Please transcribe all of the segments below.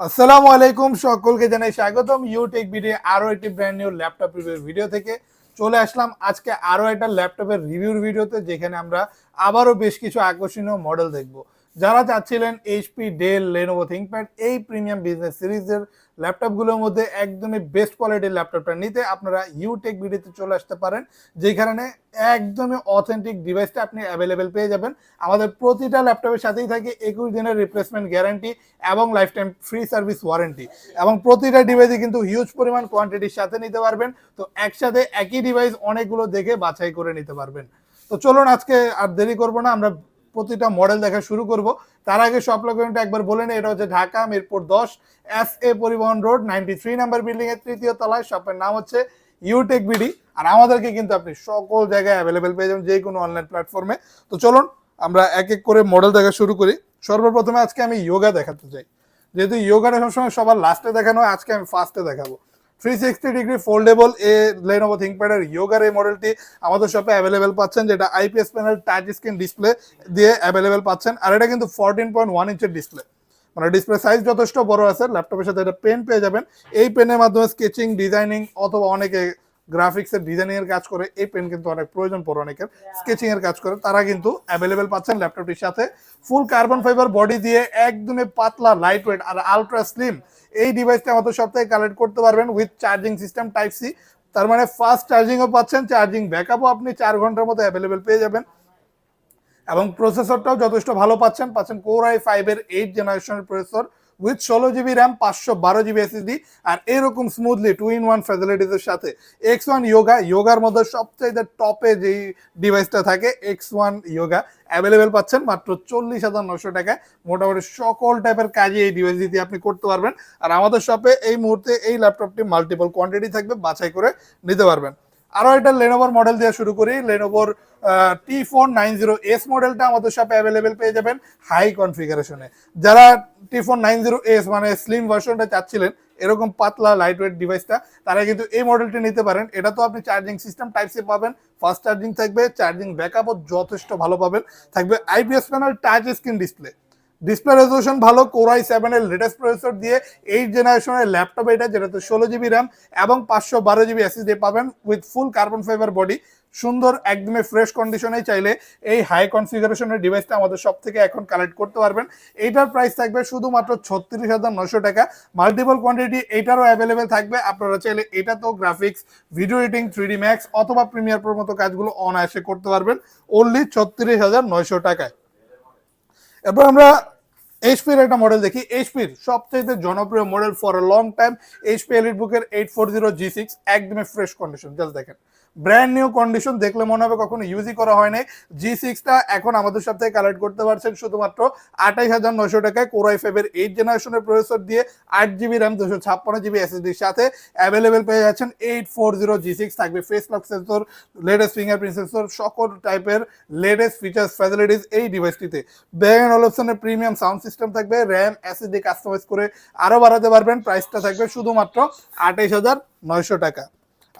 আসসালামু আলাইকুম, সকলকে জানাই স্বাগতম। ইউটেক ভিডিও আরও একটি ব্র্যান্ড নিউ ল্যাপটপ রিভিউর ভিডিও থেকে চলে আসলাম। আজকে আরও একটা ল্যাপটপের রিভিউর ভিডিওতে যেখানে আমরা আবারও বেশ কিছু আকর্ষণীয় মডেল দেখব। যারা চাচ্ছিলেন এইচপি ডেল লেনোভো থিংকপ্যাড এই প্রিমিয়াম বিজনেস সিরিজের ল্যাপটপগুলোর মধ্যে একদমই বেস্ট কোয়ালিটির ল্যাপটপটা নিতে আপনারা ইউটেক ভিডিওতে চলে আসতে পারেন, যেখানে একদমই অথেন্টিক ডিভাইসটা আপনি অ্যাভেলেবেল পেয়ে যাবেন। আমাদের প্রতিটা ল্যাপটপের সাথেই থাকে একুশ দিনের রিপ্লেসমেন্ট গ্যারান্টি এবং life time free service warranty এবং প্রতিটা ডিভাইসে কিন্তু হিউজ পরিমাণ কোয়ান্টিটির সাথে নিতে পারবেন। তো একসাথে একই ডিভাইস অনেকগুলো দেখে বাছাই করে নিতে পারবেন। তো চলুন আজকে আর দেরি করব না, আমরা প্রতিটা মডেল দেখা শুরু করব। তার আগে সব লোকেশনটা একবার বলে নিই, এটা হচ্ছে ঢাকা মিরপুর দশ S A Paribahan road ninety three number building এর তৃতীয় তলায়। শপের নাম হচ্ছে ইউটেক বিডি আর আমাদেরকে কিন্তু আপনি সকল জায়গায় অ্যাভেলেবেল পেয়ে যাবেন যে কোনো অনলাইন প্ল্যাটফর্মে তো চলুন, আমরা এক এক করে মডেল দেখা শুরু করি। সর্বপ্রথমে আজকে আমি যোগা দেখাতে চাই। যেহেতু যোগাটা সবসময় সবার লাস্টে দেখানো হয়, আজকে আমি ফার্স্টে দেখাবো। থ্রি সিক্সটি ডিগ্রি ফোল্ডেবল এ লেনোভো থিঙ্কপ্যাডের ইয়োগার এই মডেলটি আমাদের শপে অ্যাভেলেবেল পাচ্ছেন, যেটা IPS panel touch screen display দিয়ে অ্যাভেলেবেল পাচ্ছেন, আর এটা কিন্তু ফোরটিন পয়েন্ট ওয়ান ইঞ্চের ডিসপ্লে মানে ডিসপ্লে সাইজ যথেষ্ট বড় আছে ল্যাপটপের সাথে এটা পেন পেয়ে যাবেন। এই পেনের মাধ্যমে স্কেচিং ডিজাইনিং অথবা অনেকে গ্রাফিক্সের ডিজাইনিং এর কাজ করে এই পেন কিন্তু অনেক প্রয়োজন পড়ে অনেকের স্কেচিং এর কাজ করে তারা কিন্তু অ্যাভেলেবেল পাচ্ছেন ল্যাপটপটির সাথে। ফুল কার্বন ফাইবার বডি দিয়ে একদমই পাতলা লাইট ওয়েট আর আলট্রা স্লিম এই ডিভাইসটা আমাদের সপ্তাহে কালেক্ট করতে পারবেন with charging system type C তার মানে ফাস্ট চার্জিংও পাচ্ছেন চার্জিং ব্যাকআপও আপনি চার ঘণ্টার মতো অ্যাভেলেবেল পেয়ে যাবেন। এবং প্রসেসরটাও যথেষ্ট ভালো পাচ্ছেন পাচ্ছেন কোর আই ফাইভের এইট জেনারেশনের প্রসেসর উইথ ষোলো জিবি র্যাম পাঁচশো বারো জিবি এসএসডি আর এরকম স্মুথলি টু ইন ওয়ান ফ্যাসিলিটিসের সাথে এক্স ওয়ান ইয়োগা ইয়োগার মধ্যে সবচাইতে টপে যেই ডিভাইসটা থাকে এক্স ওয়ান ইয়োগা অ্যাভেলেবেল পাচ্ছেন মাত্র চল্লিশ হাজার নশো টাকায়। মোটামুটি সকল টাইপের কাজে এই ডিভাইস দিয়ে আপনি করতে পারবেন। আর আমাদের শপে এই মুহূর্তে এই ল্যাপটপটি মাল্টিপল কোয়ান্টিটি থাকবে, বাছাই করে নিতে পারবেন। আরও একটা লেনোভোর মডেল দিয়ে শুরু করি। লেনোভোর T four nine zero S মডেলটা আমাদের সাথে অ্যাভেলেবেল পেয়ে যাবেন হাই কনফিগারেশনে যারা T four nine zero S মানে স্লিম ভার্সনটা চাচ্ছিলেন, এরকম পাতলা লাইট ওয়েট ডিভাইসটা তারা কিন্তু এই মডেলটি নিতে পারেন। এটা তো আপনি চার্জিং সিস্টেম টাইপ পাবেন ফাস্ট চার্জিং থাকবে চার্জিং ব্যাকআপও যথেষ্ট ভালো পাবেন। থাকবে IPS panel touch screen display display resolution ভালো কোরাই সেভেন এর লেটেস্ট প্রসেসর দিয়ে এইট জেনারেশনের ল্যাপটপ এটা, যেটাতে ষোলো জিবি র্যাম এবং পাঁচশো বারো জিবি এসএসডি পাবেন with full carbon fibre body সুন্দর, একদমই ফ্রেশ কন্ডিশনে চাইলে এই হাই কনফিগারেশনের ডিভাইসটা আমাদের সব থেকে এখন কালেক্ট করতে পারবেন। এইটার প্রাইস থাকবে শুধুমাত্র ছত্রিশ হাজার নশো টাকা। মাল্টিপল কোয়ান্টিটি এইটারও অ্যাভেলেবেল থাকবে। আপনারা চাইলে এটা তো graphics video editing three max অথবা প্রিমিয়ার প্রোর মতো কাজগুলো অনায়াসে করতে পারবেন। অনলি ছত্রিশ হাজার নয়শো টাকায়। এরপর আমরা এইচপির একটা মডেল দেখি। এইচপির সবচেয়ে জনপ্রিয় model for a long time HP elite বুকের eight four zero G six একদমই ফ্রেশ কন্ডিশন জাস্ট দেখেন। ব্র্যান্ড নিউ কন্ডিশন দেখলে মনে হবে কখনো ইউজই করা হয় নাই জি সিক্সটা এখন আমাদের সাথে কালেক্ট করতে পারছেন শুধুমাত্র আঠাইশ হাজার নয়শো টাকায় কোরাই ফাইভের এইট জেনারেশনের প্রসেসর দিয়ে আট জিবি র্যাম দুশো ছাপ্পান্ন জিবি এসএসডির সাথে অ্যাভেলেবেল পেয়ে যাচ্ছেন eight four zero G six থাকবে। Face lock sensor latest fingerprint sensor সকল টাইপের লেটেস্ট ফিচার্স ফ্যাসিলিটিস এই ডিভাইসটিতে ব্যাগ অলপশনের প্রিমিয়াম সাউন্ড সিস্টেম থাকবে র্যাম এসএসডি কাস্টমাইজ করে আরও বাড়াতে পারবেন। প্রাইসটা থাকবে শুধুমাত্র আঠাইশ হাজার নয়শো টাকা।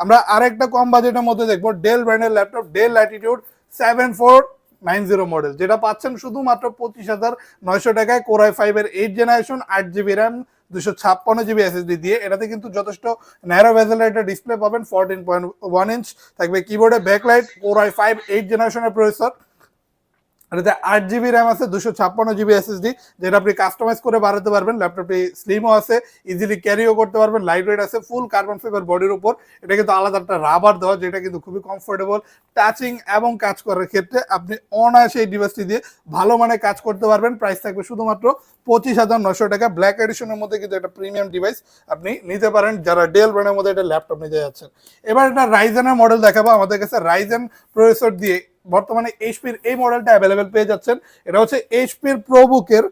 আমরা আরেকটা কম বাজেটের মধ্যে দেখব ডেল ব্র্যান্ডের laptop Dell latitude seven four nine zero model যেটা পাচ্ছেন শুধুমাত্র পঁচিশ হাজার নয়শো টাকায় কোরাই ফাইভের এইট জেনারেশন আট জিবি র্যাম দুশো ছাপ্পান্ন জিবি এসএসডি দিয়ে। এটাতে কিন্তু যথেষ্ট ন্যারো ভেজাল একটা ডিসপ্লে পাবেন ফোরটিন পয়েন্ট ওয়ান ইঞ্চ থাকবে কিবোর্ডে backlight core i five eight জেনারেশনের প্রসেসর এটাতে আট জিবি র্যাম আছে, দুশো ছাপ্পান্ন জিবি এসএসডি যেটা আপনি কাস্টমাইজ করে বাড়াতে পারবেন। ল্যাপটপটি স্লিমও আছে ইজিলি ক্যারিও করতে পারবেন লাইট ওয়েট আছে ফুল কার্বন ফাইবার বডির উপর। এটা কিন্তু আলাদা একটা রাবার দেওয়া, যেটা কিন্তু খুবই কমফোর্টেবল টাচিং এবং কাজ করার ক্ষেত্রে আপনি অনায়াসে এই ডিভাইসটি দিয়ে ভালো মানে কাজ করতে পারবেন। প্রাইস থাকবে শুধুমাত্র পঁচিশ হাজার নশো টাকা। ব্ল্যাক এডিশনের মধ্যে কিন্তু একটা প্রিমিয়াম ডিভাইস আপনি নিতে পারেন, যারা ডেল ব্র্যান্ডের মধ্যে একটা ল্যাপটপ নিতে যাচ্ছেন। এবার একটা রাইজেনের মডেল দেখাবো। আমাদের কাছে রাইজেন প্রসেসর দিয়ে বর্তমানে এইচপির এই মডেলটা অ্যাভেলেবেল পেয়ে যাচ্ছেন। এটা হচ্ছে এইচপির প্রোবুকের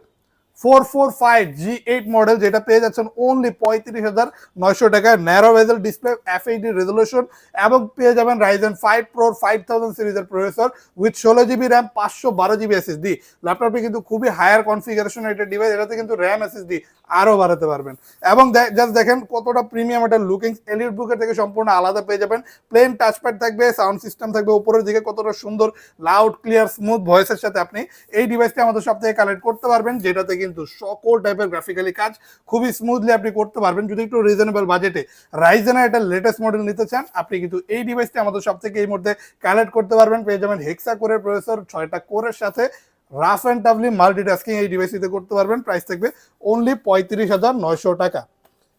four four five G eight model যেটা পেয়ে যাচ্ছেন ওনলি পঁয়ত্রিশ হাজার নয়শো টাকায় narrow bezel display FHD resolution এবং পেয়ে যাবেন রাইজেন ফাইভ প্রোর ফাইভ থাউজেন্ড সিরিজের প্রসেসর উইথ ষোলো জিবি র্যাম পাঁচশো বারো জিবি এসএসডি ল্যাপটপটি কিন্তু খুবই হায়ার কনফিগারেশন একটা ডিভাইস এটাতে কিন্তু র্যাম এসএসডি আরও বাড়াতে পারবেন। এবং জাস্ট দেখেন কতটা প্রিমিয়াম একটা লুকিং এলিট বুকের থেকে সম্পূর্ণ আলাদা পেয়ে যাবেন। প্লেন টাচপ্যাড থাকবে সাউন্ড সিস্টেম থাকবে, উপরের দিকে কতটা সুন্দর লাউড ক্লিয়ার স্মুথ ভয়েসের সাথে আপনি এই ডিভাইসটি আমাদের সব থেকে কালেক্ট করতে পারবেন, যেটাতে কিন্তু কিন্তু সকল টাইপের গ্রাফিক্যালি কাজ খুবই স্মুথলি আপনি করতে পারবেন। যদি একটু রিজনেবল বাজেটে রাইজেনের একটা লেটেস্ট মডেল নিতে চান, আপনি কিন্তু এই ডিভাইসটি আমাদের সব থেকে এই মুহূর্তে কালেক্ট করতে পারবেন। পেয়ে যাবেন হেক্সা কোরের প্রসেসর ছয়টা কোরের সাথে রাফ অ্যান্ড টাফলি মাল্টিটাস্কিং এই ডিভাইসটিতে করতে পারবেন। প্রাইস থাকবে অনলি পঁয়ত্রিশ হাজার নয়শো টাকা।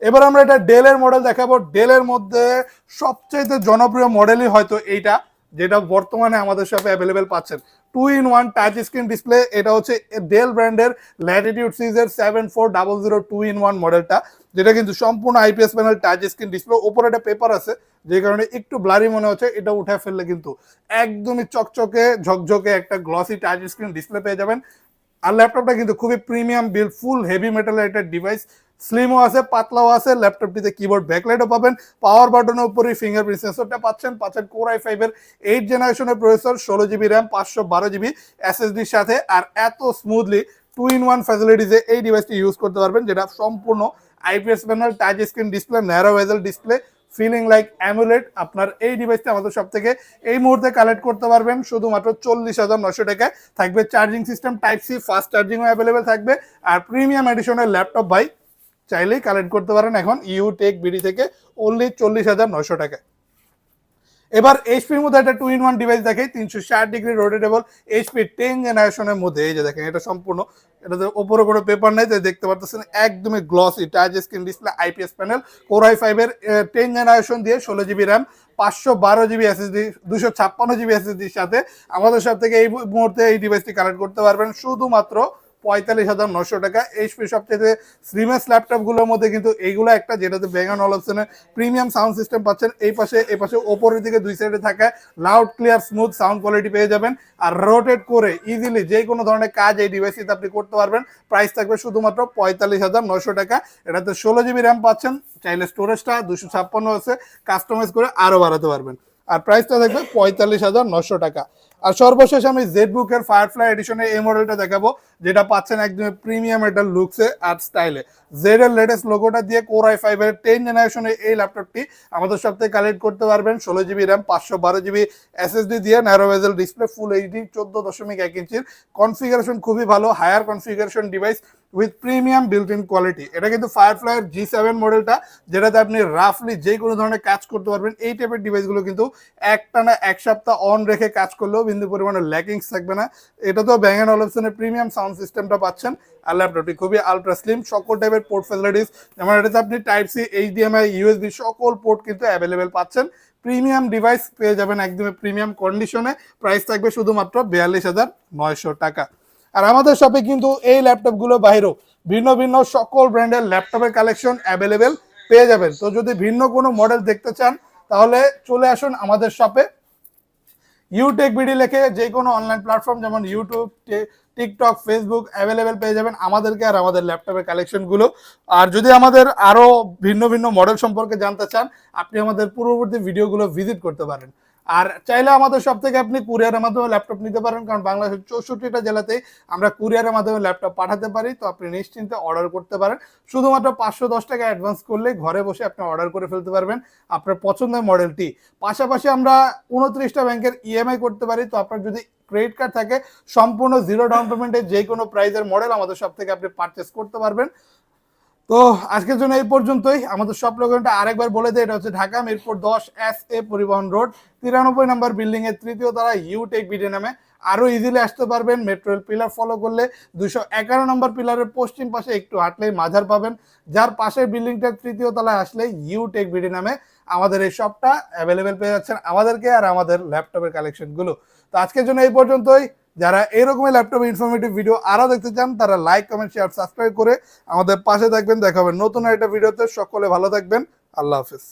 এবার আমরা এটা ডেলের মডেল দেখাবো। ডেলের মধ্যে সবচেয়ে জনপ্রিয় মডেলই হয়তো এইটা, যেটা বর্তমানে আমাদের সাথে অ্যাভেলেবেল পাচ্ছেন। Two in one touch screen display এটা হচ্ছে ডেল ব্র্যান্ডের ল্যাটিটিউড সিরিজের seven four double zero two in one মডেলটা যেটা কিন্তু সম্পূর্ণ IPS panel touch screen display উপরে একটা পেপার আছে, যে কারণে একটু ব্লারি মনে হচ্ছে, এটা উঠে ফেললে কিন্তু একদমই চকচকে, ঝকঝকে একটা গ্লসি টাচ স্ক্রিন ডিসপ্লে পেয়ে যাবেন। আর ল্যাপটপটা কিন্তু খুবই প্রিমিয়াম বিল ফুল হেভি মেটালের একটা ডিভাইস স্লিমও আছে, পাতলাও আছে ল্যাপটপটিতে কিবোর্ড ব্যাকলাইটও পাবেন পাওয়ার বাটনের উপরেই ফিঙ্গারপ্রিন্ট সেন্সরটা পাচ্ছেন পাচ্ছেন কোর আই ফাইভের এইট জেনারেশনের প্রসেসর ষোলো জিবি র্যাম পাঁচশো বারো জিবি এসএসডির সাথে, আর এত স্মুথলি টু ইন ওয়ান ফ্যাসিলিটিসে এই ডিভাইসটি ইউজ করতে পারবেন, যেটা সম্পূর্ণ IPS panel touch screen display narrow bezel display feeling like emulate আপনার এই ডিভাইসটি আমাদের সব থেকে এই মুহূর্তে কালেক্ট করতে পারবেন, শুধুমাত্র চল্লিশ হাজার নশো টাকায়। থাকবে charging system type C fast চার্জিংও available থাকবে, আর প্রিমিয়াম এডিশনের ল্যাপটপ ভাই চাইলেই কালেক্ট করতে পারেন এখন ইউ টেক বিডি থেকে অনলি চল্লিশ হাজার নশো টাকা। এবার এইচপির মধ্যে একটা টু ইন ওয়ান ডিভাইস দেখে তিনশো ষাট ডিগ্রি রোটেটেবল এইচপি টেন জেনারেশনের মধ্যে। এই যে দেখেন, এটা সম্পূর্ণ, এটাতে ওপরে কোনো পেপার নেই, তাই দেখতে পারতেছেন, একদমই glossy touch screen display IPS panel core i ফাইভের টেন জেনারেশন দিয়ে ষোলো জিবি র্যাম পাঁচশো বারো জিবি এসএসডি দুশো ছাপ্পান্ন জিবি এসএসডির সাথে। আমাদের সব থেকে এই মুহূর্তে এই ডিভাইসটি কালেক্ট করতে পারবেন, শুধুমাত্র পঁয়তাল্লিশ হাজার নশো টাকা। এইচপি সবচেয়ে স্লিমেস্ট ল্যাপটপগুলোর মধ্যে কিন্তু এইগুলো একটা, যেটাতে ব্যাঙ্গান অলপশনের প্রিমিয়াম সাউন্ড সিস্টেম পাচ্ছেন। এই পাশে এই পাশে ওপরের দিকে দুই সাইডে থাকা loud clear smooth sound quality পেয়ে যাবেন। আর রোটেট করে ইজিলি যে কোনো ধরনের কাজ এই ডিভাইসটিতে আপনি করতে পারবেন। প্রাইস থাকবে শুধুমাত্র পঁয়তাল্লিশ হাজার নশো টাকা। এটাতে ষোলো জিবি র্যাম পাচ্ছেন। চাইলে স্টোরেজটা দুশো ছাপ্পান্ন আছে। কাস্টমাইজ করে আরও বাড়াতে পারবেন। আর প্রাইসটা থাকবে পঁয়তাল্লিশ হাজার নশো টাকা। আর সর্বশেষ আমি জেড বুকের ফায়ারফ্লাই এডিশনের এই মডেলটা দেখাবো, যেটা পাচ্ছেন একদম প্রিমিয়াম একটা লুকসে আর স্টাইলে জেড এর লেটেস্ট লোগোটা দিয়ে কোর আই ফাইভের টেন জেনারেশনের এই ল্যাপটপটি আমাদের সব থেকে কালেক্ট করতে পারবেন। ষোলো জিবি র্যাম পাঁচশো বারো জিবি এসএসডি দিয়ে narrow bezel display full HD চোদ্দ দশমিক এক ইঞ্চির। কনফিগারেশন খুবই ভালো higher configuration device with premium built in quality এটা কিন্তু ফায়ারফ্লাইয়ের জি সেভেন মডেলটা যেটাতে আপনি রাফলি যে কোনো ধরনের কাজ করতে পারবেন। এই টাইপের ডিভাইসগুলো কিন্তু একটানা এক সপ্তাহ অন রেখে কাজ করলেও বিন্দু পরিমাণে ল্যাকিংস থাকবে না। এটা তো ব্যাঙ্গ অ্যান্ড অলপশনের প্রিমিয়াম সাউন্ড সিস্টেমটা পাচ্ছেন। আর ল্যাপটপটি খুবই আলট্রা স্লিম সকল টাইপের পোর্ট ফ্যাসিলিটিস যেমন এটাতে আপনি টাইপ সি এইচডিএমআই ইউএসবি সকল পোর্ট কিন্তু অ্যাভেলেবেল পাচ্ছেন। প্রিমিয়াম ডিভাইস পেয়ে যাবেন একদমই প্রিমিয়াম কন্ডিশনে প্রাইস থাকবে শুধুমাত্র বিয়াল্লিশ হাজার নয়শো টাকা। আর আমাদের শপে কিন্তু এই ল্যাপটপগুলো বাইরেও ভিন্ন ভিন্ন সকল ব্র্যান্ডের ল্যাপটপের কালেকশন অ্যাভেলেবেল পেয়ে যাবেন। তো যদি ভিন্ন কোনো মডেল দেখতে চান, তাহলে চলে আসুন আমাদের শপে ইউটেক বিডি লেখে যে কোনো অনলাইন প্ল্যাটফর্ম যেমন ইউটিউব টিকটক ফেসবুক অ্যাভেলেবেল পেয়ে যাবেন আমাদেরকে আর আমাদের ল্যাপটপের কালেকশনগুলো আর যদি আমাদের আরও ভিন্ন ভিন্ন মডেল সম্পর্কে জানতে চান, আপনি আমাদের পূর্ববর্তী ভিডিওগুলো ভিজিট করতে পারেন। আর চাইলে আমাদের সব থেকে আপনি কুরিয়ারের মাধ্যমে ল্যাপটপ নিতে পারেন, কারণ বাংলাদেশের চৌষট্টিটা জেলাতে আমরা কুরিয়ারের মাধ্যমে ল্যাপটপ পাঠাতে পারি, তো আপনি নিশ্চিন্তে অর্ডার করতে পারেন। শুধুমাত্র পাঁচশো দশ টাকা অ্যাডভান্স করলে ঘরে বসে আপনি অর্ডার করে ফেলতে পারবেন আপনার পছন্দের মডেলটি পাশাপাশি আমরা উনত্রিশটা ব্যাংকের ইএমআই করতে পারি, তো আপনার যদি ক্রেডিট কার্ড থাকে, সম্পূর্ণ জিরো ডাউন পেমেন্টে যে কোনো প্রাইজের মডেল আমাদের সব থেকে আপনি পারচেস করতে পারবেন। তো আজকের জন্য এই পর্যন্তই। আমাদের সব লোকেশনটা আরেকবার বলে দেয় এটা হচ্ছে ঢাকা মিরপুর দশ এস এ পরিবহন রোড, তিরানব্বই নম্বর বিল্ডিং এর তৃতীয় তলা ইউটেক বিডি নামে। আরও ইজিলি আসতে পারবেন মেট্রো রেল পিলার ফলো করলে। দুশো এগারো নম্বর পিলারের পশ্চিম পাশে একটু হাঁটলেই মাঝার পাবেন। যার পাশের বিল্ডিংটার তৃতীয় তলায় আসলে ইউ ইউটেক বিডি নামে। আমাদের এই শপটা অ্যাভেলেবেল পেয়ে যাচ্ছেন আমাদেরকে আর আমাদের ল্যাপটপের কালেকশনগুলো তো আজকের জন্য এই পর্যন্তই। যারা এরকম ল্যাপটপ ইনফরমেটিভ ভিডিও আরও দেখতে চান, তারা লাইক কমেন্ট শেয়ার সাবস্ক্রাইব করে আমাদের পাশে থাকবেন। দেখাবেন নতুন একটা ভিডিওতে সকলে ভালো থাকবেন। আল্লাহ হাফিজ।